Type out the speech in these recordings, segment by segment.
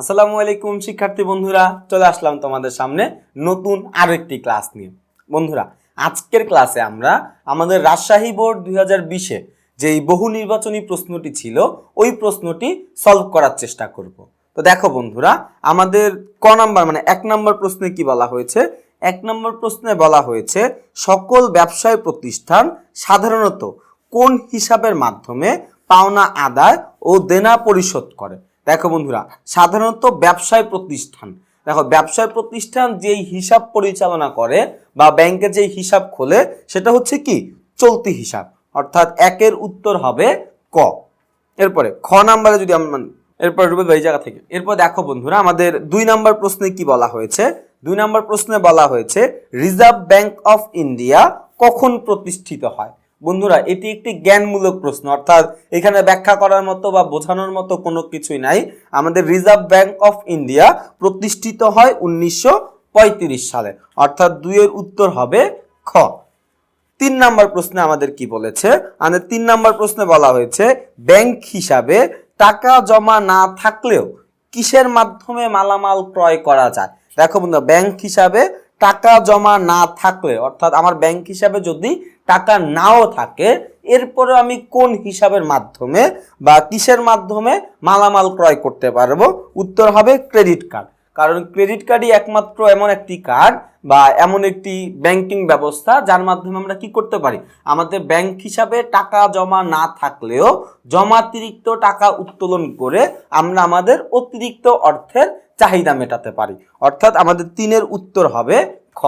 আসসালামু আলাইকুম, শিক্ষার্থী বন্ধুরা। চলে আসলাম তোমাদের সামনে নতুন আরও একটি ক্লাস নিয়ে। বন্ধুরা, আজকের ক্লাসে আমরা আমাদের রাজশাহী বোর্ড দুই হাজার বিশে যেই বহু নির্বাচনী প্রশ্নটি ছিল, ওই প্রশ্নটি সলভ করার চেষ্টা করব। তো দেখো বন্ধুরা, আমাদের ক নাম্বার মানে এক নম্বর প্রশ্নে কি বলা হয়েছে? এক নম্বর প্রশ্নে বলা হয়েছে, সকল ব্যবসায় প্রতিষ্ঠান সাধারণত কোন হিসাবের মাধ্যমে পাওনা আদায় ও দেনা পরিশোধ করে? দেখো বন্ধুরা, সাধারণত ব্যবসায় প্রতিষ্ঠান। দেখো, ব্যবসায় প্রতিষ্ঠান যেই হিসাব পরিচালনা করে বা ব্যাংকে যেই হিসাব খোলে, সেটা হচ্ছে কি? চলতি হিসাব। অর্থাৎ একের উত্তর হবে ক। এরপরে, খ নাম্বারে যদি আমরা, এরপর রুবেল ভাই জায়গা থেকে। এরপর দেখো বন্ধুরা, আমাদের দুই নাম্বার প্রশ্নে কি বলা হয়েছে? দুই নাম্বার প্রশ্নে বলা হয়েছে, রিজার্ভ ব্যাংক অফ ইন্ডিয়া কখন প্রতিষ্ঠিত হয়? বন্ধুরা, এটি একটি জ্ঞানমূলক প্রশ্ন, অর্থাৎ এখানে ব্যাখ্যা করার মতো বা বোঝানোর মতো কোনো কিছুই নাই। আমাদের রিজার্ভ ব্যাংক অফ ইন্ডিয়া প্রতিষ্ঠিত হয় উনিশশো পঁয়ত্রিশ সালে, অর্থাৎ দুইয়ের উত্তর হবে খ। তিন নাম্বার প্রশ্নে আমাদের কি বলেছে? আমাদের তিন নাম্বার প্রশ্নে বলা হয়েছে, ব্যাংক হিসাবে টাকা জমা না থাকলেও কিসের মাধ্যমে মালামাল ক্রয় করা যায়? দেখো বন্ধু ব্যাংক হিসাবে টাকা জমা না থাকলে, অর্থাৎ আমার ব্যাংক হিসাবে যদি টাকা নাও থাকে এরপরে আমি কোন হিসাবের মাধ্যমে বা কিসের মাধ্যমে মালামাল ক্রয় করতে পারব? উত্তর হবে ক্রেডিট কার্ড। কারণ ক্রেডিট কার্ডই একমাত্র এমন একটি কার্ড বা এমন একটি ব্যাংকিং ব্যবস্থা যার মাধ্যমে আমরা কি করতে পারি? আমাদের ব্যাংক হিসাবে টাকা জমা না থাকলেও জমাতিরিক্ত টাকা উত্তোলন করে আমরা আমাদের অতিরিক্ত অর্থের চাহিদা মেটাতে পারি। অর্থাৎ আমাদের তিনের উত্তর হবে খ।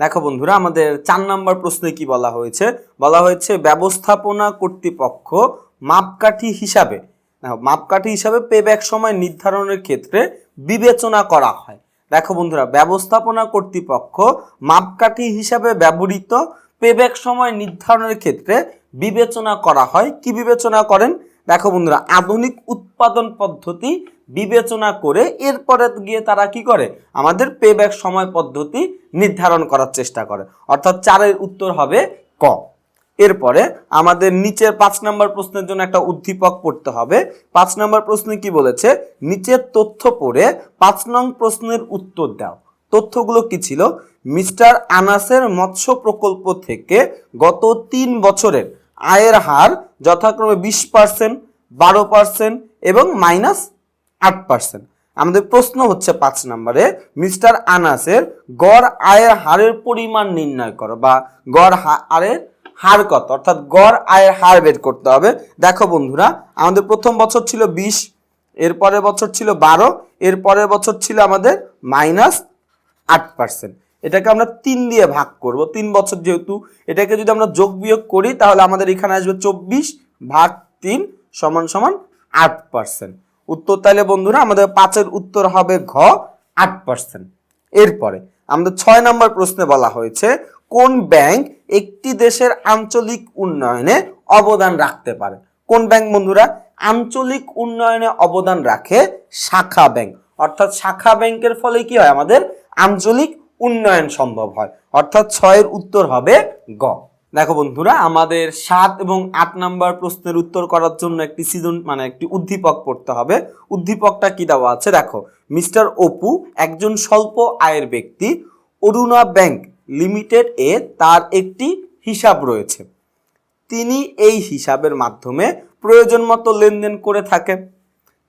দেখো বন্ধুরা, আমাদের চার নম্বর প্রশ্নে কি বলা হয়েছে? বলা হয়েছে ব্যবস্থাপনা কর্তৃপক্ষ মাপকাঠি হিসাবে মাপকাঠি হিসাবে পেব্যাক সময় নির্ধারণের ক্ষেত্রে বিবেচনা করা হয়। দেখো বন্ধুরা, ব্যবস্থাপনা কর্তৃপক্ষ মাপকাঠি হিসাবে ব্যবহৃত পেব্যাক সময় নির্ধারণের ক্ষেত্রে বিবেচনা করা হয়। কি বিবেচনা করেন? দেখো বন্ধুরা, আধুনিক উৎপাদন পদ্ধতি বিবেচনা করে এরপরে গিয়ে তারা কি করে? আমাদের পেব্যাক সময় পদ্ধতি নির্ধারণ করার চেষ্টা করে। অর্থাৎ চারের উত্তর হবে ক। এরপরে আমাদের নিচের পাঁচ নম্বর প্রশ্নের জন্য একটা উদ্দীপক পড়তে হবে। পাঁচ নম্বর প্রশ্নে কি বলেছে? নিচের তথ্য পড়ে পাঁচ নং প্রশ্নের উত্তর দাও। তথ্যগুলো কি ছিল? মিস্টার আনাসের মৎস্য প্রকল্প থেকে গত তিন বছরের আয়ের হার যথাক্রমে বিশ পার্সেন্ট বারো পার্সেন্ট এবং মাইনাস আট পার্সেন্ট আমাদের প্রশ্ন হচ্ছে পাঁচ নম্বরে, মিস্টার আনাসের গড় আয়ের হারের পরিমাণ নির্ণয় করো বা গড় আয়ের হার কত? অর্থাৎ গড় আয়ের হার বের করতে হবে। দেখো বন্ধুরা, আমাদের প্রথম বছর ছিল বিশ এর পরের বছর ছিল বারো এর পরের বছর ছিল আমাদের মাইনাস আট পার্সেন্ট এটাকে আমরা তিন দিয়ে ভাগ করব। তিন বছর যেহেতু, এটাকে যদি আমরা যোগ বিয়োগ করি, তাহলে আমাদের এখানে আসবে চব্বিশ ভাগ তিন সমান সমান আট পার্সেন্ট উত্তর তাহলে বন্ধুরা আমাদের পাঁচের উত্তর হবে ঘ, আট পার্সেন্ট এরপরে আমাদের ছয় নম্বর প্রশ্নে বলা হয়েছে, কোন ব্যাংক একটি দেশের আঞ্চলিক উন্নয়নে অবদান রাখতে পারে? কোন ব্যাংক বন্ধুরা? আঞ্চলিক উন্নয়নে অবদান রাখে শাখা ব্যাংক। অর্থাৎ শাখা ব্যাংকের ফলে কি হয়? আমাদের আঞ্চলিক উন্নয়ন সম্ভব হয়। অর্থাৎ ছয়ের উত্তর হবে গ। দেখো বন্ধুরা, আমাদের সাত এবং আট নাম্বার প্রশ্নের উত্তর করার জন্য একটি সিজন মানে একটি উদ্দীপক পড়তে হবে। উদ্দীপকটা কি দেওয়া আছে? দেখো, মিস্টার অপু একজন স্বল্প আয়ের ব্যক্তি, অরুণা ব্যাংক লিমিটেড এ তার একটি হিসাব রয়েছে। তিনি এই হিসাবের মাধ্যমে প্রয়োজন মতো লেনদেন করে থাকেন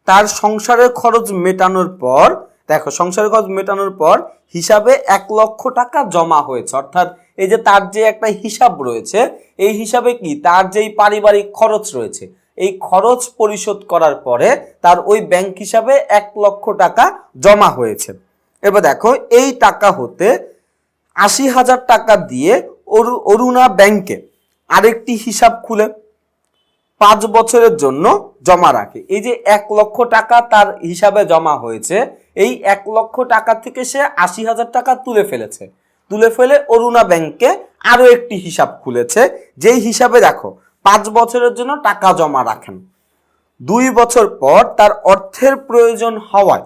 তার সংসারের খরচ মেটানোর পর, দেখো, সংসারের খরচ মেটানোর পর হিসাবে এক লক্ষ টাকা জমা হয়েছে। অর্থাৎ এই যে তার যে একটা হিসাব রয়েছে, এই হিসাবে কি? তার যেই পারিবারিক খরচ রয়েছে, এই খরচ পরিশোধ করার পরে তার ওই ব্যাংক হিসাবে এক লক্ষ টাকা জমা হয়েছে। এবার দেখো, এই টাকা হতে আশি হাজার টাকা দিয়ে অরু- অরুণা ব্যাংকে আরেকটি হিসাব খুলে, পাঁচ বছরের জন্য জমা রাখে। এই যে এক লক্ষ টাকা তার হিসাবে জমা হয়েছে, এই এক লক্ষ টাকা থেকে সে আশি হাজার টাকা তুলে ফেলেছে। তুলে ফেলে অরুণা ব্যাংকে আরও একটি হিসাব খুলেছে। যেই হিসাবে দেখো, পাঁচ বছরের জন্য টাকা জমা রাখেন। দুই বছর পর তার অর্থের প্রয়োজন হওয়ায়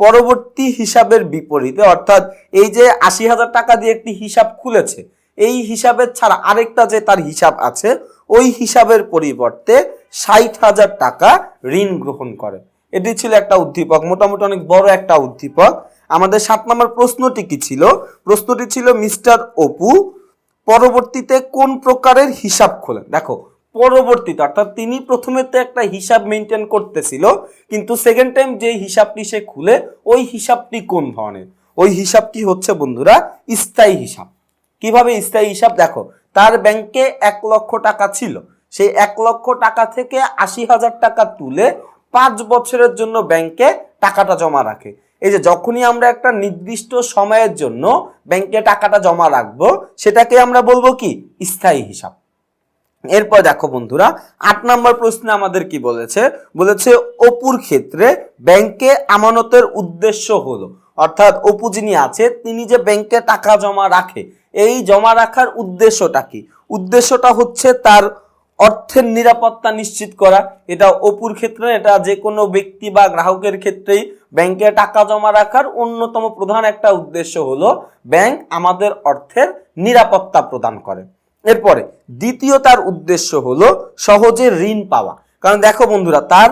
পরবর্তী হিসাবের বিপরীতে, অর্থাৎ এই যে আশি হাজার টাকা দিয়ে একটি হিসাব খুলেছে, এই হিসাবের ছাড়া আরেকটা যে তার হিসাব আছে, ওই হিসাবের পরিবর্তে ষাট হাজার টাকা ঋণ গ্রহণ করে। এটি ছিল একটা উদ্দীপক, মোটামুটি অনেক বড় একটা উদ্দীপক। আমাদের সাত নম্বর প্রশ্নটি কি ছিল? প্রশ্নটি ছিল, মিস্টার অপু, পরবর্তীতে কোন প্রকারের হিসাব খোলেন? দেখো, পরবর্তীতে, অর্থাৎ তিনি প্রথমে তো একটা হিসাব মেনটেন করতেছিল, কিন্তু সেকেন্ড টাইম যে হিসাবটি সে খুলে, ওই হিসাবটি কোন ধরনের? ওই হিসাবটি হচ্ছে, বন্ধুরা, স্থায়ী হিসাব। কীভাবে স্থায়ী হিসাব? দেখো, তার ব্যাংকে এক লক্ষ টাকা ছিল। সেই এক লক্ষ টাকা থেকে আশি হাজার টাকা তুলে পাঁচ বছরের জন্য ব্যাংকে টাকাটা জমা রাখে। এই যে যখনই আমরা একটা নির্দিষ্ট সময়ের জন্য ব্যাংকে টাকাটা জমা রাখব, সেটাকে আমরা বলব কি? স্থায়ী হিসাব। এরপর দেখো বন্ধুরা, আট নম্বর প্রশ্নে আমাদের কি বলেছে? বলেছে, অপুর ক্ষেত্রে ব্যাংকে আমানতের উদ্দেশ্য হলো। অর্থাৎ অপু যিনি আছে, তিনি যে ব্যাংকে টাকা জমা রাখে, এই জমা রাখার উদ্দেশ্যটা কি? উদ্দেশ্যটা হচ্ছে তার অর্থের নিরাপত্তা নিশ্চিত করা। এটা অপুর ক্ষেত্রে এটা যে কোনো ব্যক্তি বা গ্রাহকের ক্ষেত্রেই ব্যাংকে টাকা জমা রাখার অন্যতম প্রধান একটা উদ্দেশ্য হলো ব্যাংক আমাদের অর্থের নিরাপত্তা প্রদান করে। এরপরে, দ্বিতীয় তার উদ্দেশ্য হলো সহজে ঋণ পাওয়া। কারণ দেখো বন্ধুরা, তার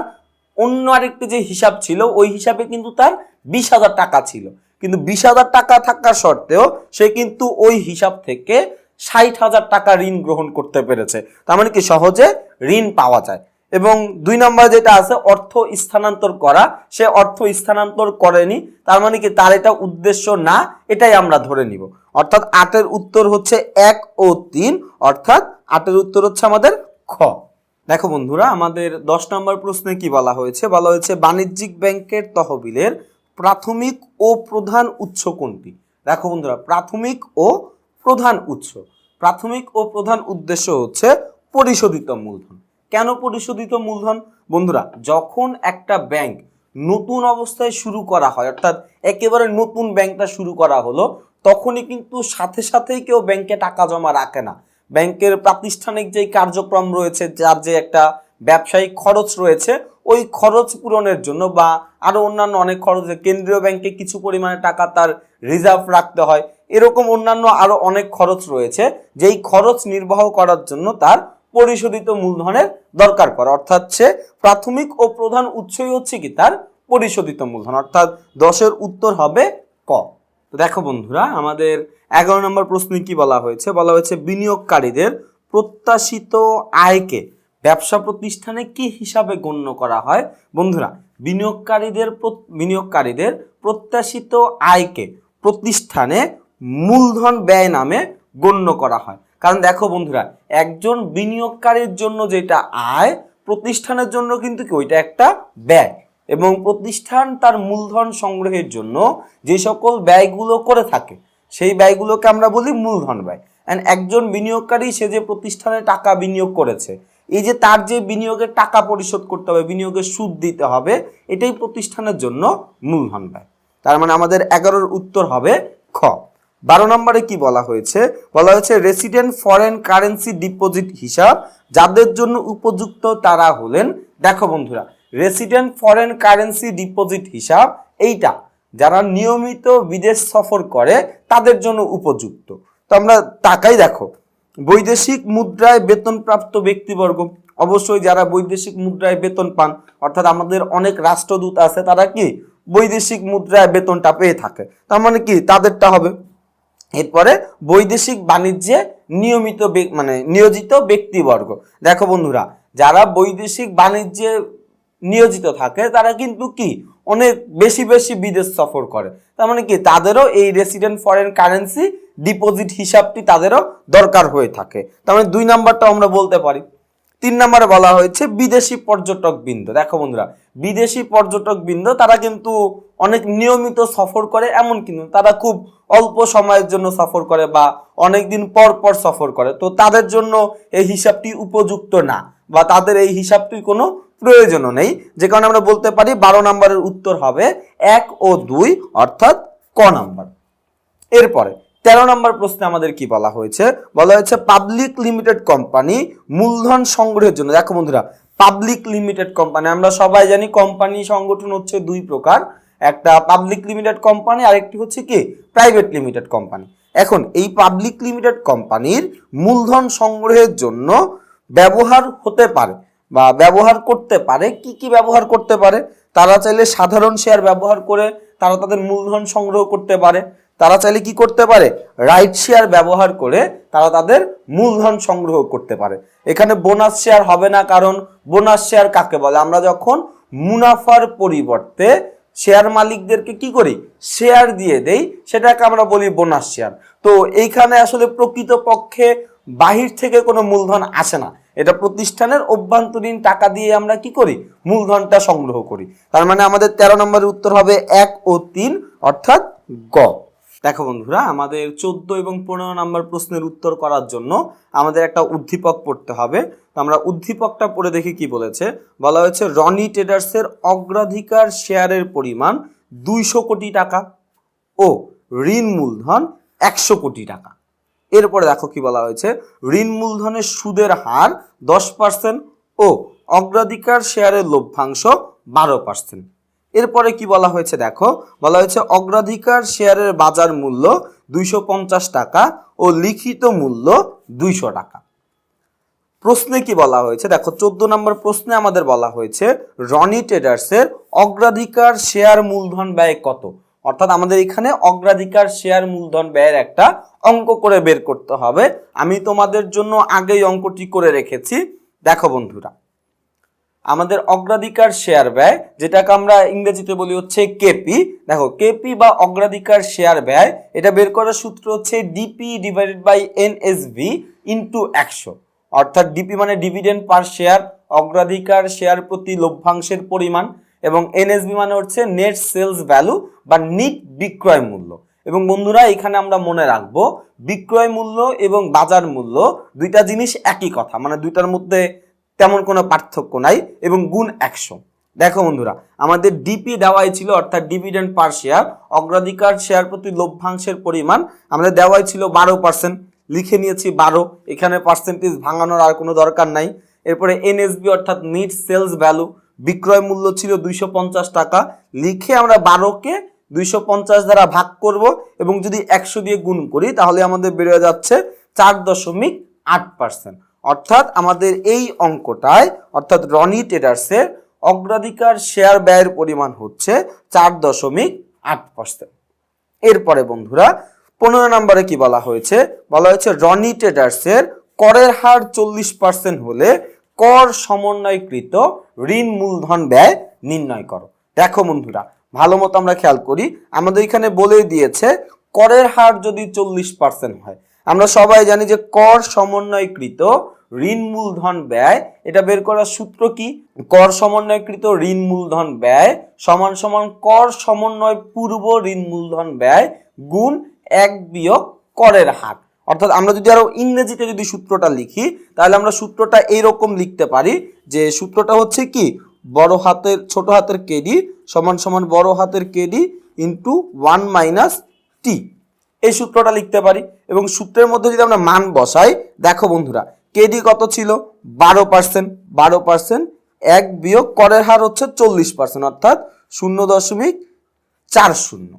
অন্য আরেকটি যে হিসাব ছিল, ওই হিসাবে কিন্তু তার বিশ হাজার টাকা ছিল। কিন্তু বিশ হাজার টাকা থাকার সত্ত্বেও সে কিন্তু ওই হিসাব থেকে ষাট হাজার টাকা ঋণ গ্রহণ করতে পেরেছে। তার মানে কি সহজে ঋণ পাওয়া যায়। এবং দুই নম্বর যেটা আছে, অর্থ স্থানান্তর করা। সে অর্থ স্থানান্তর করেনি, তার মানে কি তার এটা উদ্দেশ্য না, এটাই আমরা ধরে নিব। অর্থাৎ আটের উত্তর হচ্ছে এক ও তিন, অর্থাৎ আটের উত্তর হচ্ছে আমাদের খ। দেখো বন্ধুরা, আমাদের দশ নম্বর প্রশ্নে কি বলা হয়েছে? বলা হয়েছে, বাণিজ্যিক ব্যাংকের তহবিলের প্রাথমিক ও প্রধান উৎস কোনটি? দেখো বন্ধুরা, প্রাথমিক ও প্রধান উৎস। প্রাথমিক ও প্রধান উদ্দেশ্য হচ্ছে পরিশোধিত মূলধন। কেন পরিশোধিত মূলধন? বন্ধুরা, যখন একটা ব্যাংক নতুন অবস্থায় শুরু করা হয়, অর্থাৎ একেবারে নতুন ব্যাংকটা শুরু করা হলো, তখনই কিন্তু সাথে সাথেই কেউ ব্যাংকে টাকা জমা রাখে না। ব্যাংকের প্রাতিষ্ঠানিক যেই কার্যক্রম রয়েছে, যার যে একটা ব্যবসায়িক খরচ রয়েছে, ওই খরচ পূরণের জন্য বা আরও অন্যান্য অনেক খরচ কেন্দ্রীয় ব্যাংকে কিছু পরিমাণে টাকা তার রিজার্ভ রাখতে হয়, এরকম অন্যান্য আরও অনেক খরচ রয়েছে, যেই খরচ নির্বাহ করার জন্য তার পরিশোধিত মূলধনের দরকার পড়ে। অর্থাৎ সে প্রাথমিক ও প্রধান উৎসই হচ্ছে কি তার পরিশোধিত মূলধন। অর্থাৎ দশের উত্তর হবে ক। দেখো বন্ধুরা, আমাদের এগারো নম্বর প্রশ্নে কি বলা হয়েছে? বলা হয়েছে বিনিয়োগকারীদের প্রত্যাশিত আয়কে ব্যবসা প্রতিষ্ঠানে কি হিসাবে গণ্য করা হয়? বন্ধুরা, বিনিয়োগকারীদের বিনিয়োগকারীদের প্রত্যাশিত আয়কে প্রতিষ্ঠানে মূলধন ব্যয় নামে গণ্য করা হয়। কারণ দেখো বন্ধুরা, একজন বিনিয়োগকারীর জন্য যেটা আয়, প্রতিষ্ঠানের জন্য কিন্তু কি ওইটা একটা ব্যয়। এবং প্রতিষ্ঠান তার মূলধন সংগ্রহের জন্য যে সকল ব্যয়গুলো করে থাকে, সেই ব্যয়গুলোকে আমরা বলি মূলধন ব্যয়। অ্যান্ড একজন বিনিয়োগকারী, সে যে প্রতিষ্ঠানে টাকা বিনিয়োগ করেছে এই যে তার যে বিনিয়োগের টাকা পরিশোধ করতে হবে, বিনিয়োগের সুদ দিতে হবে, এটাই প্রতিষ্ঠানের জন্য মূলধন ব্যয় তার মানে আমাদের এগারোর উত্তর হবে খ। বারো নম্বরে কি বলা হয়েছে? বলা হয়েছে রেসিডেন্ট ফরেন কারেন্সি ডিপোজিট হিসাব যাদের জন্য উপযুক্ত তারা হলেন দেখো বন্ধুরা রেসিডেন্ট ফরেন কারেন্সি ডিপোজিট হিসাব এইটা, যারা নিয়মিত বিদেশ সফর করে, তাদের জন্য উপযুক্ত। তো আমরা টাকাই দেখো বৈদেশিক মুদ্রায় বেতনপ্রাপ্ত ব্যক্তিবর্গ। অবশ্যই যারা বৈদেশিক মুদ্রায় বেতন পান, অর্থাৎ আমাদের অনেক রাষ্ট্রদূত আছে, তারা কি বৈদেশিক মুদ্রায় বেতনটা পেয়ে থাকে। তার মানে কি? তাদেরটা হবে। এরপরে বৈদেশিক বাণিজ্যে নিয়মিত মানে নিয়োজিত ব্যক্তিবর্গ। দেখো বন্ধুরা, যারা বৈদেশিক বাণিজ্যে নিয়োজিত থাকে, তারা কিন্তু কি? অনেক বেশি বেশি বিদেশ সফর করে। তার মানে কি? তাদেরও এই রেসিডেন্ট ফরেন কারেন্সি ডিপোজিট হিসাবটি তাদেরও দরকার হয়ে থাকে। তার মানে দুই নাম্বারটা আমরা বলতে পারি। তিন নম্বরে বলা হয়েছে বিদেশি পর্যটক বৃন্দ দেখো বন্ধুরা, বিদেশি পর্যটক বৃন্দ তারা কিন্তু অনেক নিয়মিত সফর করে, এমন কিন্তু তারা খুব অল্প সময়ের জন্য সফর করে বা অনেক দিন পর পর সফর করে। তো তাদের জন্য এই হিসাবটি উপযুক্ত না বা তাদের এই হিসাবটি কোনো প্রয়োজনও নেই। যে কারণে আমরা বলতে পারি বারো নম্বরের উত্তর হবে এক ও দুই, অর্থাৎ ক নাম্বার। এরপরে তেরো নম্বর প্রশ্নে আমাদের কি বলা হয়েছে? বলা হয়েছে পাবলিক লিমিটেড কোম্পানি মূলধন সংগ্রহের জন্য, দেখো বন্ধুরা পাবলিক লিমিটেড কোম্পানি আমরা সবাই জানি কোম্পানি সংগঠন হচ্ছে দুই প্রকার, একটা পাবলিক লিমিটেড কোম্পানি আরেকটি হচ্ছে কি? প্রাইভেট লিমিটেড কোম্পানি এখন, এই পাবলিক লিমিটেড কোম্পানির মূলধন সংগ্রহের জন্য ব্যবহার হতে পারে, বা ব্যবহার করতে পারে, কি কি ব্যবহার করতে পারে? তারা চাইলে সাধারণ শেয়ার ব্যবহার করে তারা তাদের মূলধন সংগ্রহ করতে পারে। তারা চাইলে কি করতে পারে? রাইট শেয়ার ব্যবহার করে তারা তাদের মূলধন সংগ্রহ করতে পারে। এখানে বোনাস শেয়ার হবে না, কারণ বোনাস শেয়ার কাকে বলে? আমরা যখন মুনাফার পরিবর্তে শেয়ার মালিকদেরকে কি করি? শেয়ার দিয়ে দেই, সেটাকে আমরা বলি বোনাস শেয়ার তো এইখানে আসলে প্রকৃতপক্ষে বাহির থেকে কোনো মূলধন আসে না। এটা প্রতিষ্ঠানের অভ্যন্তরীণ টাকা দিয়ে আমরা কি করি? মূলধনটা সংগ্রহ করি। তার মানে আমাদের তেরো নম্বরের উত্তর হবে এক ও তিন, অর্থাৎ গ। দেখো বন্ধুরা, আমাদের চোদ্দ এবং পনেরো নম্বর প্রশ্নের উত্তর করার জন্য আমাদের একটা উদ্দীপক পড়তে হবে। তো আমরা উদ্দীপকটা পড়ে দেখি কি বলেছে। বলা হয়েছে, রনি ট্রেডার্সের অগ্রাধিকার শেয়ারের পরিমাণ দুইশো কোটি টাকা ও ঋণ মূলধন একশো কোটি টাকা। এরপরে দেখো কি বলা হয়েছে, ঋণ মূলধনের সুদের হার দশ পার্সেন্ট ও অগ্রাধিকার শেয়ারের লভ্যাংশ বারো পার্সেন্ট। এরপরে কি বলা হয়েছে দেখো? বলা হয়েছে অগ্রাধিকার শেয়ারের বাজার মূল্য দুইশো পঞ্চাশ টাকা ও লিখিত মূল্য দুইশো টাকা। প্রশ্নে কি বলা হয়েছে? দেখো, চোদ্দ নম্বর প্রশ্নে আমাদের বলা হয়েছে, রনি ট্রেডার্সের অগ্রাধিকার শেয়ার মূলধন ব্যয় কত? অর্থাৎ আমাদের এখানে অগ্রাধিকার শেয়ার মূলধন ব্যয়ের একটা অঙ্ক করে বের করতে হবে। আমি তোমাদের জন্য আগেই অঙ্কটি করে রেখেছি। দেখো বন্ধুরা আমাদের অগ্রাধিকার শেয়ার ব্যয়, যেটাকে আমরা ইংরেজিতে বলি হচ্ছে কেপি দেখো কেপি বা অগ্রাধিকার শেয়ার ব্যয়, এটা বের করার সূত্র হচ্ছে DP divided by NSV into একশো। অর্থাৎ ডিপি মানে ডিভিডেন্ড পার শেয়ার অগ্রাধিকার শেয়ার প্রতি লভ্যাংশের পরিমাণ, এবং এনএসবি মানে হচ্ছে নেট সেলস ভ্যালু বা নিট বিক্রয় মূল্য। এবং বন্ধুরা, এখানে আমরা মনে রাখব, বিক্রয় মূল্য এবং বাজার মূল্য, দুইটা জিনিস একই কথা মানে দুইটার মধ্যে তেমন কোনো পার্থক্য নাই এবং গুণ একশো। দেখো বন্ধুরা, আমাদের ডিপি দেওয়াই ছিল অর্থাৎ ডিভিডেন্ড পার শেয়ার অগ্রাধিকার শেয়ার প্রতি লভ্যাংশের পরিমাণ আমাদের দেওয়াই ছিল বারো পার্সেন্ট লিখে নিয়েছি বারো, এখানে পার্সেন্টেজ ভাঙানোর আর কোনো দরকার নাই। এরপরে এনএসবি অর্থাৎ নিট সেলস ভ্যালু বিক্রয় মূল্য ছিল দুইশো পঞ্চাশ টাকা। লিখে আমরা বারোকে দুইশো পঞ্চাশ দ্বারা ভাগ করব এবং যদি একশো দিয়ে গুণ করি তাহলে আমাদের বেড়ে যাচ্ছে চার দশমিক আট পার্সেন্ট অর্থাৎ আমাদের এই অঙ্কটায়, অর্থাৎ রনি ট্রেডার্সের অগ্রাধিকার শেয়ার ব্যয়ের পরিমাণ হচ্ছে চার দশমিক আট পার্সেন্ট এরপরে বন্ধুরা, পনেরো নম্বরে কি বলা হয়েছে? বলা হয়েছে রনি ট্রেডার্সের করের হার চল্লিশ পার্সেন্ট হলে কর সমন্বয়কৃত ঋণ মূলধন ব্যয় নির্ণয় করো। দেখো বন্ধুরা, ভালো মতো আমরা খেয়াল করি, আমাদের এখানে বলেই দিয়েছে করের হার যদি চল্লিশ পার্সেন্ট হয় আমরা সবাই জানি যে কর সমন্বয়কৃত ঋণ মূলধন ব্যয়, এটা বের করার সূত্র কি? কর সমন্বয়কৃত ঋণ মূলধন ব্যয় সমান সমান কর সমন্বয় পূর্ব ঋণ মূলধন ব্যয় গুণ এক বিয়োগ করের হার। অর্থাৎ আমরা যদি আরও ইংরেজিতে যদি সূত্রটা লিখি, তাহলে আমরা সূত্রটা এইরকম লিখতে পারি যে সূত্রটা হচ্ছে কি? বড় হাতের, ছোট হাতের কেডি সমান সমান বড় হাতের KD into one minus T এই সূত্রটা লিখতে পারি এবং সূত্রের মধ্যে যদি আমরা মান বসাই, দেখো বন্ধুরা কেডি কত ছিল? বারো পার্সেন্ট বারো পার্সেন্ট এক বিয়োগ করের হার হচ্ছে চল্লিশ পার্সেন্ট অর্থাৎ শূন্য দশমিক চার শূন্য।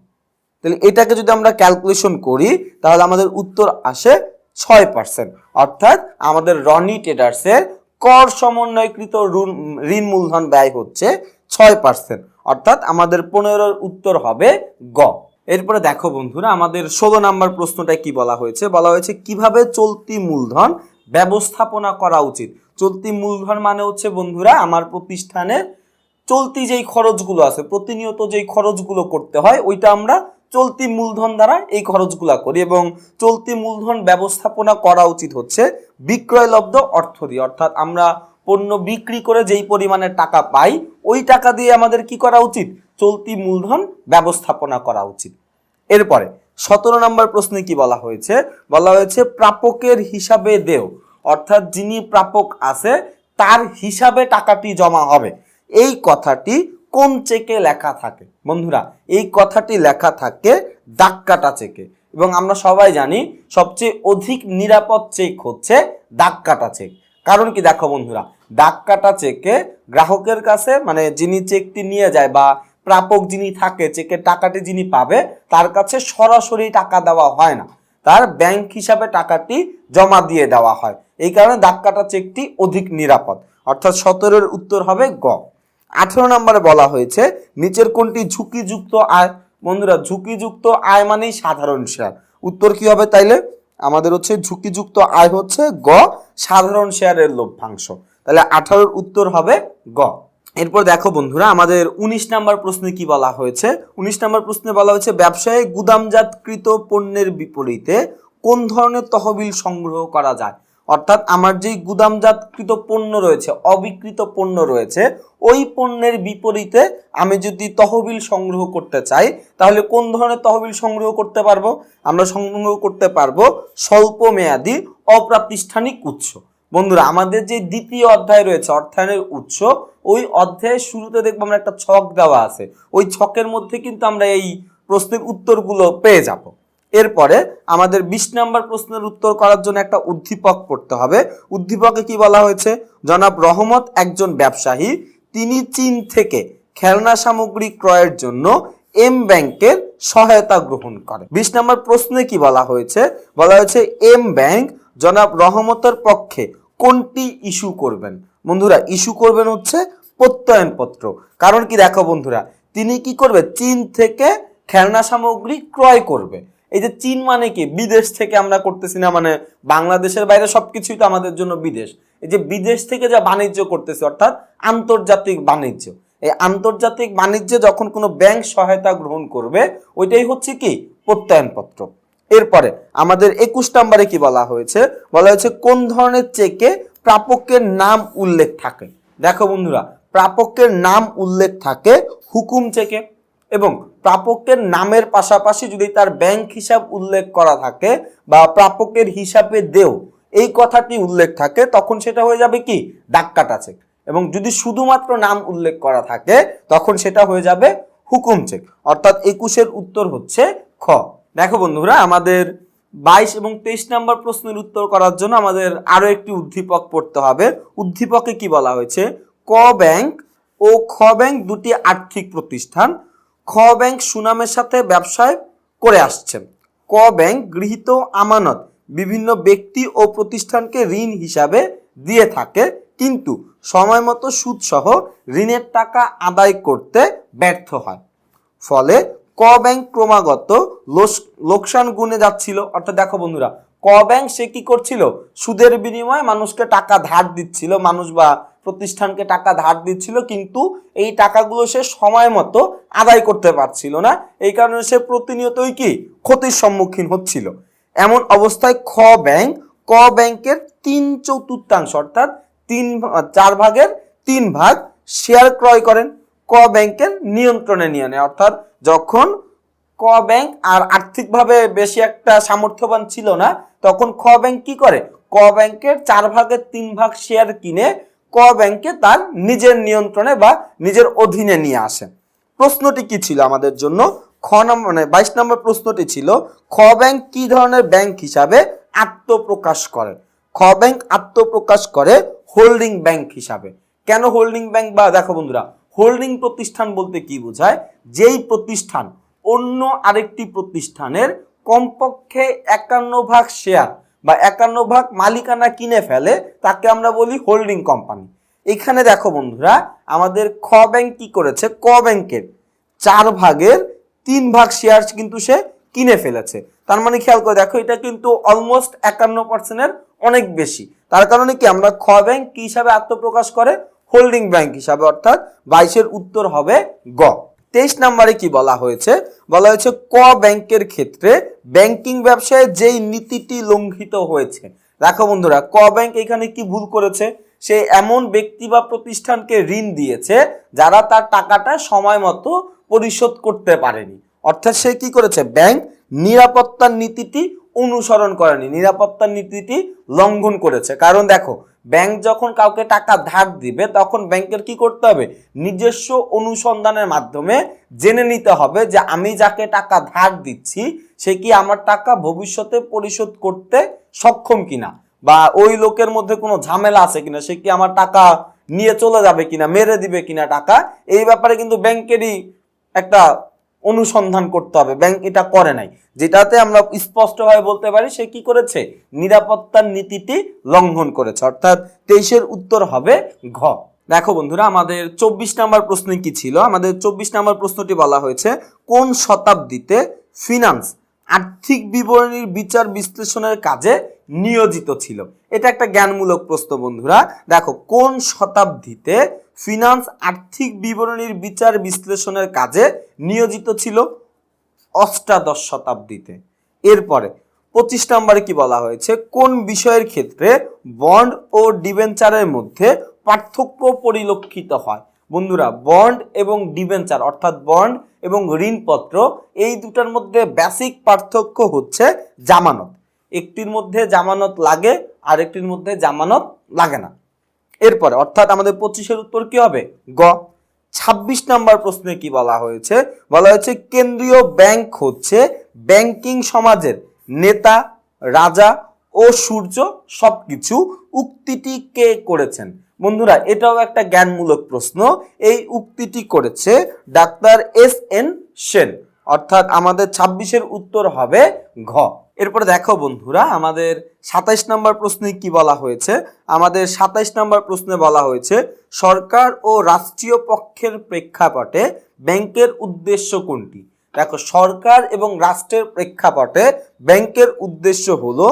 তাহলে এটাকে যদি আমরা ক্যালকুলেশন করি, তাহলে আমাদের উত্তর আসে ছয় পার্সেন্ট অর্থাৎ আমাদের রনি ট্রেডার্সের কর সমন্বয়কৃত ঋণ- ঋণ মূলধন ব্যয় হচ্ছে ছয় পার্সেন্ট অর্থাৎ আমাদের পনেরোর উত্তর হবে গ। এরপরে দেখো বন্ধুরা, আমাদের ষোলো নাম্বার প্রশ্নটায় কি বলা হয়েছে? বলা হয়েছে, কীভাবে চলতি মূলধন ব্যবস্থাপনা করা উচিত? চলতি মূলধন মানে হচ্ছে বন্ধুরা, আমার প্রতিষ্ঠানের চলতি যেই খরচগুলো আছে, প্রতিনিয়ত যেই খরচগুলো করতে হয়, ওইটা আমরা চলতি মূলধন দ্বারা এই খরচগুলো করি এবং চলতি মূলধন ব্যবস্থাপনা করা উচিত হচ্ছে বিক্রয়লব্ধ অর্থ দিয়ে। অর্থাৎ আমরা পণ্য বিক্রি করে যেই পরিমাণে টাকা পাই, ওই টাকা দিয়ে আমাদের কি করা উচিত? চলতি মূলধন ব্যবস্থাপনা করা উচিত। এরপরে, সতেরো নম্বর প্রশ্নে কি বলা হয়েছে? বলা হয়েছে, প্রাপকের হিসাবে দেও। অর্থাৎ যিনি প্রাপক আছে, তার হিসাবে টাকাটি জমা হবে। এই কথাটি কোন চেকে লেখা থাকে? বন্ধুরা, এই কথাটি লেখা থাকে দাগ কাটা চেকে। এবং আমরা সবাই জানি, সবচেয়ে অধিক নিরাপদ চেক হচ্ছে দাগ কাটা চেক। কারণ কি? দেখো বন্ধুরা দাগ কাটা চেকে গ্রাহকের কাছে মানে যিনি চেকটি নিয়ে যায় বা প্রাপক যিনি থাকে চেকের টাকাটি যিনি পাবে, তার কাছে সরাসরি টাকা দেওয়া হয় না। তার ব্যাংক হিসাবে টাকাটি জমা দিয়ে দেওয়া হয়। এই কারণে দাগ কাটা চেকটি অধিক নিরাপদ। অর্থাৎ সতেরোর উত্তর হবে গ। আঠেরো নম্বরে বলা হয়েছে, নিচের কোনটি ঝুঁকিযুক্ত আয়? বন্ধুরা, ঝুঁকিযুক্ত আয় মানেই সাধারণ শেয়ার উত্তর কি হবে তাইলে? আমাদের হচ্ছে ঝুঁকিযুক্ত আয় হচ্ছে গ, সাধারণ শেয়ারের লভ্যাংশ। তাহলে আঠারোর উত্তর হবে গ। এরপর দেখো বন্ধুরা, আমাদের উনিশ নাম্বার প্রশ্নে কি বলা হয়েছে? উনিশ নাম্বার প্রশ্নে বলা হয়েছে, ব্যবসায়ে গুদামজাতকৃত পণ্যের বিপরীতে কোন ধরনের তহবিল সংগ্রহ করা যায়? অর্থাৎ আমার যেই গুদামজাতকৃত পণ্য রয়েছে অবিকৃত পণ্য রয়েছে, ওই পণ্যের বিপরীতে আমি যদি তহবিল সংগ্রহ করতে চাই, তাহলে কোন ধরনের তহবিল সংগ্রহ করতে পারব? আমরা সংগ্রহ করতে পারব স্বল্প মেয়াদি অপ্রাতিষ্ঠানিক উৎস। বন্ধুরা, আমাদের যে দ্বিতীয় অধ্যায় রয়েছে, অর্থায়নের উৎস, ওই অধ্যায়ের শুরুতে দেখব আমরা একটা ছক দেওয়া আছে। ওই ছকের মধ্যে কিন্তু আমরা এই প্রশ্নের উত্তরগুলো পেয়ে যাব। এরপরে আমাদের বিশ নাম্বার প্রশ্নের উত্তর করার জন্য একটা উদ্দীপক পড়তে হবে। উদ্দীপকে কি বলা হয়েছে? জনাব রহমত একজন ব্যবসায়ী, তিনি চীন থেকে খেলনা সামগ্রী ক্রয়ের জন্য এম ব্যাংকের সহায়তা গ্রহণ করে বিশ নম্বর প্রশ্নে কি বলা হয়েছে? বলা হয়েছে, এম ব্যাংক জনাব রহমতের পক্ষে কোনটি ইস্যু করবেন? বন্ধুরা, ইস্যু করবেন হচ্ছে প্রত্যয়নপত্র। কারণ কি দেখো বন্ধুরা, তিনি কি করবে? চীন থেকে খেলনা সামগ্রী ক্রয় করবে। এই যে চীন মানে কি? বিদেশ থেকে আমরা করতেছি না মানে বাংলাদেশের বাইরে সবকিছুই তো আমাদের জন্য বিদেশ। এই যে বিদেশ থেকে যা বাণিজ্য করতেছে, অর্থাৎ আন্তর্জাতিক বাণিজ্য। এই আন্তর্জাতিক বাণিজ্যে যখন কোনো ব্যাংক সহায়তা গ্রহণ করবে, ওইটাই হচ্ছে কি? প্রত্যয়নপত্র। এরপরে আমাদের একুশ নম্বরে কি বলা হয়েছে? বলা হয়েছে কোন ধরনের চেকে প্রাপকের নাম উল্লেখ থাকে? দেখো বন্ধুরা, প্রাপকের নাম উল্লেখ থাকে হুকুম চেকে এবং প্রাপকের নামের পাশাপাশি যদি তার ব্যাংক হিসাব উল্লেখ করা থাকে বা প্রাপকের হিসাবে দেও, এই কথাটি উল্লেখ থাকে, তখন সেটা হয়ে যাবে কি? ডাক্কাটা চেক। এবং যদি শুধুমাত্র নাম উল্লেখ করা থাকে, তখন সেটা হয়ে যাবে হুকুম চেক। অর্থাৎ একুশের উত্তর হচ্ছে খ। দেখো বন্ধুরা, আমাদের বাইশ এবং তেইশ নম্বর প্রশ্নের উত্তর করার জন্য আমাদের আরও একটি উদ্দীপক পড়তে হবে। উদ্দীপকে কি বলা হয়েছে? ক ব্যাংক ও খ ব্যাংক দুটি আর্থিক প্রতিষ্ঠান। খ ব্যাংক সুনামের সাথে ব্যবসায় করে আসছেন ক ব্যাংক গৃহীত আমানত বিভিন্ন ব্যক্তি ও প্রতিষ্ঠানকে ঋণ হিসাবে দিয়ে থাকে, কিন্তু সময় মতো সুদসহ ঋণের টাকা আদায় করতে ব্যর্থ হয়। ফলে ক ব্যাংক ক্রমাগত লোকসান গুনে যাচ্ছিল। অর্থাৎ দেখো বন্ধুরা, ক ব্যাংক সে কি করছিল? সুদের বিনিময়ে মানুষকে টাকা ধার দিচ্ছিল। মানুষ বা প্রতিষ্ঠানকে টাকা ধার দিচ্ছিল, কিন্তু এই টাকাগুলো সে সময় মতো আদায় করতে পারছিল না। এই কারণে সে প্রতিনিয়তই কি? ক্ষতির সম্মুখীন হচ্ছিল। এমন অবস্থায় খ ব্যাংক ক ব্যাংকের তিন চতুর্থাংশ, অর্থাৎ তিন, চার ভাগের তিন ভাগ শেয়ার ক্রয় করেন। ক ব্যাংকের নিয়ন্ত্রণে নিয়ে নেয়। অর্থাৎ যখন ক ব্যাংক আর আর্থিকভাবে বেশি একটা সামর্থ্যবান ছিল না, তখন খ ব্যাংক কি করে? ক ব্যাংকের চার ভাগের তিন ভাগ শেয়ার কিনে ক ব্যাংকে তার নিজের নিয়ন্ত্রণে বা নিজের অধীনে নিয়ে আসে। প্রশ্নটি কি ছিল আমাদের জন্য? খ নম্বর মানে বাইশ নম্বর প্রশ্নটি ছিল, খ ব্যাংক কি ধরনের ব্যাংক হিসাবে আত্মপ্রকাশ করে? খ ব্যাংক আত্মপ্রকাশ করে হোল্ডিং ব্যাংক হিসাবে। কেন হোল্ডিং ব্যাংক বা দেখো বন্ধুরা হোল্ডিং প্রতিষ্ঠান বলতে কি বোঝায়? যেই প্রতিষ্ঠান অন্য আরেকটি প্রতিষ্ঠানের কমপক্ষে একান্ন ভাগ শেয়ার বা একান্ন ভাগ মালিকানা কিনে ফেলে, তাকে আমরা বলি হোল্ডিং কোম্পানি। এখানে দেখো বন্ধুরা, আমাদের খ ব্যাংক কি করেছে? ক ব্যাংকের চার ভাগের তিন ভাগ শেয়ার কিন্তু সে কিনে ফেলেছে। তার মানে খেয়াল করে দেখো, এটা কিন্তু অলমোস্ট একান্ন পার্সেন্টের অনেক বেশি। তার কারণে কি আমরা খ ব্যাংক কি হিসাবে আত্মপ্রকাশ করে? হোল্ডিং ব্যাংক হিসাবে অর্থাৎ বাইশের উত্তর হবে গ। তেইশ নম্বরে কি বলা হয়েছে? বলা হয়েছে ক ব্যাংকের ক্ষেত্রে ব্যাংকিং ব্যবসায় যেই নীতিটি লঙ্ঘিত হয়েছে। দেখো বন্ধুরা, ক ব্যাংক এখানে কি ভুল করেছে? সে এমন ব্যক্তি বা প্রতিষ্ঠানকে ঋণ দিয়েছে যারা তার টাকাটা সময় মতো পরিশোধ করতে পারেনি। অর্থাৎ সে কি করেছে? ব্যাংক নিরাপত্তার নীতিটি অনুসরণ করেনি, নিরাপত্তার নীতিটি লঙ্ঘন করেছে। কারণ দেখো ব্যাংক যখন কাউকে টাকা ধার দিবে, তখন ব্যাংকের কি করতে হবে? নিজস্ব অনুসন্ধানের মাধ্যমে জেনে নিতে হবে যে আমি যাকে টাকা ধার দিচ্ছি, সে কি আমার টাকা ভবিষ্যতে পরিশোধ করতে সক্ষম কিনা? বা ওই লোকের মধ্যে কোনো ঝামেলা আছে কিনা? সে কি আমার টাকা নিয়ে চলে যাবে কিনা, মেরে দিবে কিনা টাকা? এই ব্যাপারে কিন্তু ব্যাংকেরই একটা অনুসন্ধান করতে হবে। ব্যাংক এটা করে নাই। যেটাতে আমরা স্পষ্টভাবে বলতে পারি, সে কি করেছে? নিরাপত্তার নীতিটি লঙ্ঘন করেছে। অর্থাৎ তেইশের উত্তর হবে ঘ। দেখো বন্ধুরা, আমাদের চব্বিশ নাম্বার প্রশ্নে কি ছিল? আমাদের চব্বিশ নাম্বার প্রশ্নটি বলা হয়েছে, কোন শতাব্দীতে ফিনান্স আর্থিক বিবরণীর বিচার বিশ্লেষণের কাজে নিয়োজিত ছিল। এটা একটা জ্ঞানমূলক প্রশ্ন বন্ধুরা। দেখো, কোন শতাব্দীতে ফিনান্স আর্থিক বিবরণীর বিচার বিশ্লেষণের কাজে নিয়োজিত ছিল? অষ্টাদশ শতাব্দীতে। এরপরে, পঁচিশ নম্বরে কি বলা হয়েছে? কোন বিষয়ের ক্ষেত্রে বন্ড ও ডিবেঞ্চারের মধ্যে পার্থক্য পরিলক্ষিত হয়? বন্ধুরা বন্ড এবং ডিবেঞ্চার অর্থাৎ বন্ড এবং ঋণপত্র, এই দুটার মধ্যে বেসিক পার্থক্য হচ্ছে জামানত। একটির মধ্যে জামানত লাগে আর একটির মধ্যে জামানত লাগে না। এরপরে, অর্থাৎ আমাদের পঁচিশের উত্তর কি হবে? গ। ছাব্বিশ নাম্বার প্রশ্নে কি বলা হয়েছে? বলা হয়েছে, কেন্দ্রীয় ব্যাংক হচ্ছে ব্যাংকিং সমাজের নেতা, রাজা ও সূর্য সবকিছু উক্তিটি কে করেছেন? বন্ধুরা, এটাও একটা জ্ঞানমূলক প্রশ্ন। এই উক্তিটি করেছে ডাক্তার এস এন সেন। অর্থাৎ আমাদের ছাব্বিশের উত্তর হবে ঘ। এরপরে দেখো বন্ধুরা, আমাদের সাতাইশ নম্বর প্রশ্নে কি বলা হয়েছে? আমাদের সাতাইশ নম্বর প্রশ্নে বলা হয়েছে, সরকার ও রাষ্ট্রীয় পক্ষের প্রেক্ষাপটে ব্যাংকের উদ্দেশ্য কোনটি? দেখো, সরকার এবং রাষ্ট্রের প্রেক্ষাপটে ব্যাংকের উদ্দেশ্য হলো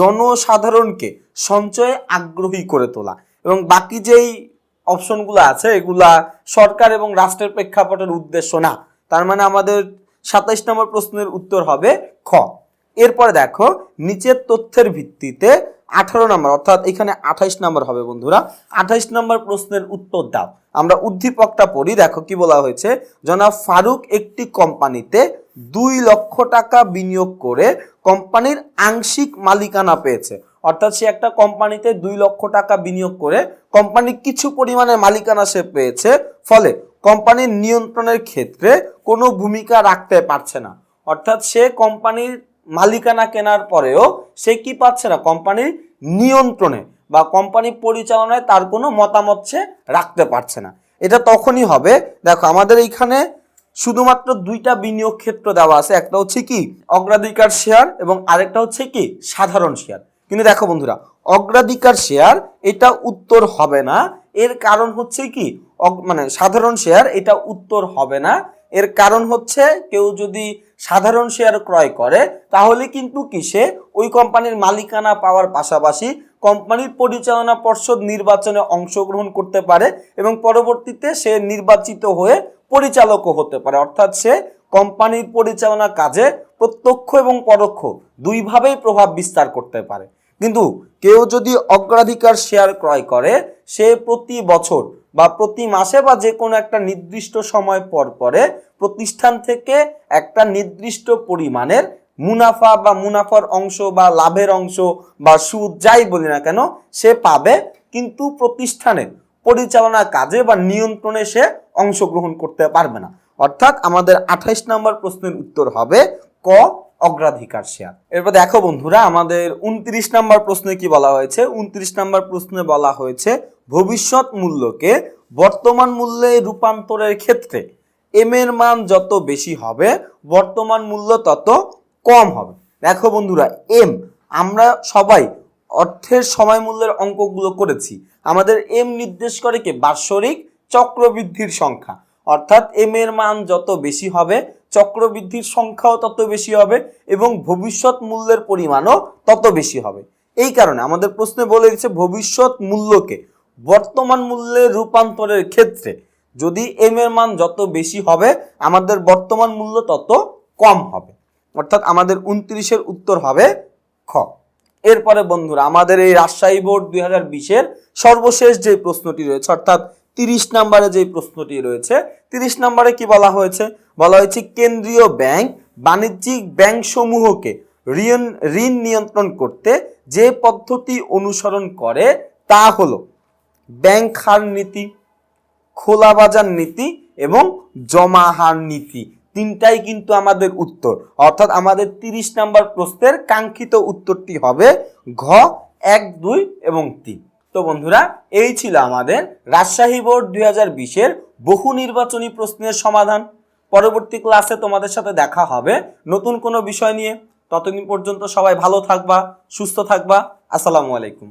জনসাধারণকে সঞ্চয়ে আগ্রহী করে তোলা। এবং বাকি যেই অপশনগুলো আছে, এগুলা সরকার এবং রাষ্ট্রের প্রেক্ষাপটের উদ্দেশ্য না। তার মানে আমাদের সাতাইশ নম্বর প্রশ্নের উত্তর হবে খ। এরপরে দেখো, নিচের তথ্যের ভিত্তিতে আঠারো নম্বর, অর্থাৎ এখানে আঠাইশ নম্বর হবে বন্ধুরা। আঠাইশ নম্বর প্রশ্নের উত্তর দাও। আমরা উদ্দীপকটা পড়ি, দেখো কি বলা হয়েছে। জনাব ফারুক একটি কোম্পানিতে দুই লক্ষ টাকা বিনিয়োগ করে কোম্পানির আংশিক মালিকানা পেয়েছে। অর্থাৎ সে একটা কোম্পানিতে দুই লক্ষ টাকা বিনিয়োগ করে কোম্পানির কিছু পরিমাণে মালিকানা সে পেয়েছে, ফলে কোম্পানির নিয়ন্ত্রণের ক্ষেত্রে কোনো ভূমিকা রাখতে পারছে না। অর্থাৎ সে কোম্পানির মালিকানা কেনার পরেও সে কি পাচ্ছে না? কোম্পানির নিয়ন্ত্রণে বা কোম্পানি পরিচালনায় তার কোনো মতামত সে রাখতে পারছে না। এটা তখনই হবে, দেখো আমাদের এইখানে শুধুমাত্র দুইটা বিনিয়োগ ক্ষেত্র দেওয়া আছে, একটা হচ্ছে কি অগ্রাধিকার শেয়ার এবং আরেকটা হচ্ছে কি সাধারণ শেয়ার কিন্তু দেখো বন্ধুরা, অগ্রাধিকার শেয়ার এটা উত্তর হবে না। এর কারণ হচ্ছে কি? মানে সাধারণ শেয়ার এটা উত্তর হবে না। এর কারণ হচ্ছে কেউ যদি সাধারণ শেয়ার ক্রয় করে, তাহলে কিন্তু কি সে ওই কোম্পানির মালিকানা পাওয়ার পাশাপাশি কোম্পানির পরিচালনা পর্ষদ নির্বাচনে অংশগ্রহণ করতে পারে এবং পরবর্তীতে সে নির্বাচিত হয়ে পরিচালকও হতে পারে। অর্থাৎ সে কোম্পানির পরিচালনা কাজে প্রত্যক্ষ এবং পরোক্ষ দুইভাবেই প্রভাব বিস্তার করতে পারে। কিন্তু কেউ যদি অগ্রাধিকার শেয়ার ক্রয় করে, সে প্রতি বছর বা প্রতি মাসে বা যে কোনো একটা নির্দিষ্ট সময় পর পরে প্রতিষ্ঠান থেকে একটা নির্দিষ্ট পরিমাণের মুনাফা বা মুনাফার অংশ বা লাভের অংশ বা সুদ যাই বলি না কেন, সে পাবে। কিন্তু প্রতিষ্ঠানের পরিচালনা কাজে বা নিয়ন্ত্রণে সে অংশগ্রহণ করতে পারবে না। অর্থাৎ আমাদের আঠাইশ নম্বর প্রশ্নের উত্তর হবে ক অগ্রাধিকার শেয়ার। এরপর দেখো বন্ধুরা, আমাদের উনত্রিশ নাম্বার প্রশ্নে কি বলা হয়েছে? উনত্রিশ নাম্বার প্রশ্নে বলা হয়েছে, ভবিষ্যৎ মূল্যকে বর্তমান মূল্যে রূপান্তরের ক্ষেত্রে এম এর মান যত বেশি হবে, বর্তমান মূল্য তত কম হবে। দেখো বন্ধুরা এম আমরা সবাই অর্থের সময় মূল্যের অঙ্কগুলো করেছি। আমাদের এম নির্দেশ করে কি? বাৎসরিক চক্রবৃদ্ধির সংখ্যা। অর্থাৎ এম এর মান যত বেশি হবে চক্রবৃদ্ধির সংখ্যাও তত বেশি হবে এবং ভবিষ্যৎ মূল্যের পরিমাণও তত বেশি হবে। এই কারণে আমাদের প্রশ্নে বলে দিচ্ছে ভবিষ্যৎ মূল্যকে বর্তমান মূল্যে রূপান্তরের ক্ষেত্রে যদি এম এর মান যত বেশি হবে, আমাদের বর্তমান মূল্য তত কম হবে। অর্থাৎ আমাদের উনত্রিশের উত্তর হবে খ। এরপরে বন্ধুরা, আমাদের এই রাজশাহী বোর্ড দুই হাজার বিশের সর্বশেষ যে প্রশ্নটি রয়েছে, অর্থাৎ তিরিশ নম্বরে যে প্রশ্নটি রয়েছে, তিরিশ নম্বরে কি বলা হয়েছে? বলা হয়েছে কেন্দ্রীয় ব্যাংক বাণিজ্যিক ব্যাংক সমূহকে ঋণ ঋণ নিয়ন্ত্রণ করতে যে পদ্ধতি অনুসরণ করে তা হলো ব্যাংক হার নীতি, খোলা বাজার নীতি এবং জমা হার নীতি। তিনটাই কিন্তু আমাদের উত্তর। অর্থাৎ আমাদের তিরিশ নাম্বার প্রশ্নের কাঙ্ক্ষিত উত্তরটি হবে ঘ, এক, দুই এবং তিন। তো বন্ধুরা, এই ছিল আমাদের রাজশাহী বোর্ড দুই হাজার বিশের বহু নির্বাচনী প্রশ্নের সমাধান। পরবর্তী ক্লাসে তোমাদের সাথে দেখা হবে নতুন কোনো বিষয় নিয়ে। ততদিন পর্যন্ত সবাই ভালো থাকবা, সুস্থ থাকবা। আসসালামু আলাইকুম।